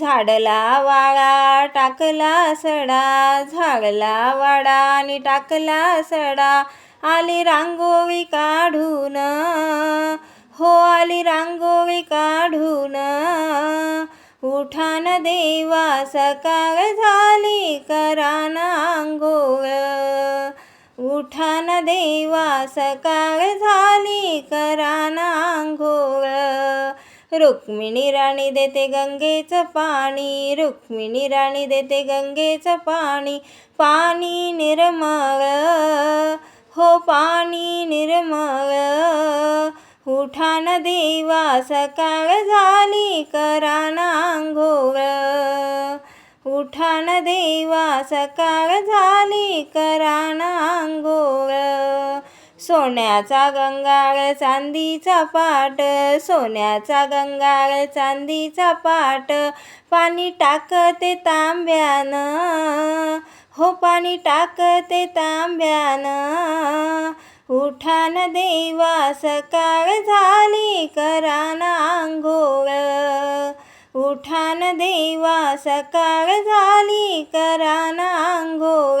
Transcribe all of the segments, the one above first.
झाडला वाळा टाकला सडा. झाडला वाडा आणि टाकला सडा. आली रांगोळी काढून. हो आली रांगोळी काढून. उठान देवा सकाळ झाली करान आंघोळ. उठान देवा सकाळ झाली कराना आंघोळ. रुक्मिणी राणी देते गंगेचं पाणी रुक्मिणी राणी देते गंगेचं पाणी पाणी निर्मळ हो पाणी निर्मळ. उठान देवा सकाळ झाली कराना आंघोळ. उठान देवा सकाळ झाली कराना आंघोळ. सोन्याचा गंगाळ चांदीचा पाट सोन्याचा गंगाळ चांदीचा पाट पाणी टाकते तांब्यानं. हो पाणी टाकते तांब्यानं. उठान देवा सकाळ झाली कराना आंघोळ. उठान देवा सकाळ झाली कराना आंघोळ.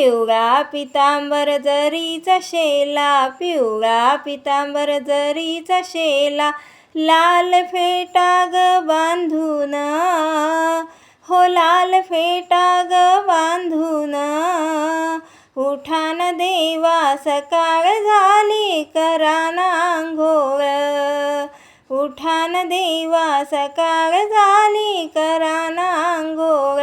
पिवळा पितांबर जरीचा शेला पिवळा पितांबर जरीचा शेला लाल फेटा ग बांधून. हो लाल फेटा ग बांधून. उठान देवा सकाळ झाली कराना आंघोळ. उठान देवा सकाळ झाली कराना आंघोळ.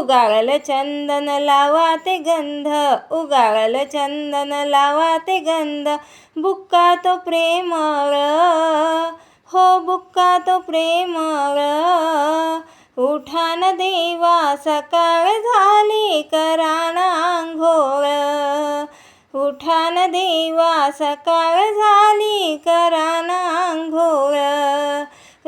उगाळल चंदन लावा ते गंध उगाळल चंदन लावा ते गंध. बुक्का तो प्रेमळ हो बुक्का तो प्रेमळ उठान देवा सकाळ झाली कराना आंघोळ उठान देवा सकाळ झाली कराना आंघोळ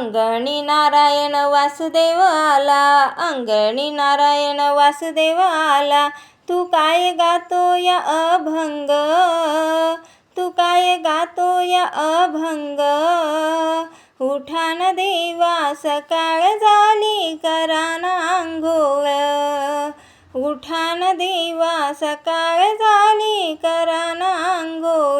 अंगणी नारायण वासुदेव आला अंगणी नारायण वासुदेव आला तू काय गातो या अभंग? तू काय गातो या अभंग? उठान देवा सकाळ झाली करान आंघोळ. उठान देवा सकाळ झाली करान आंघोळ.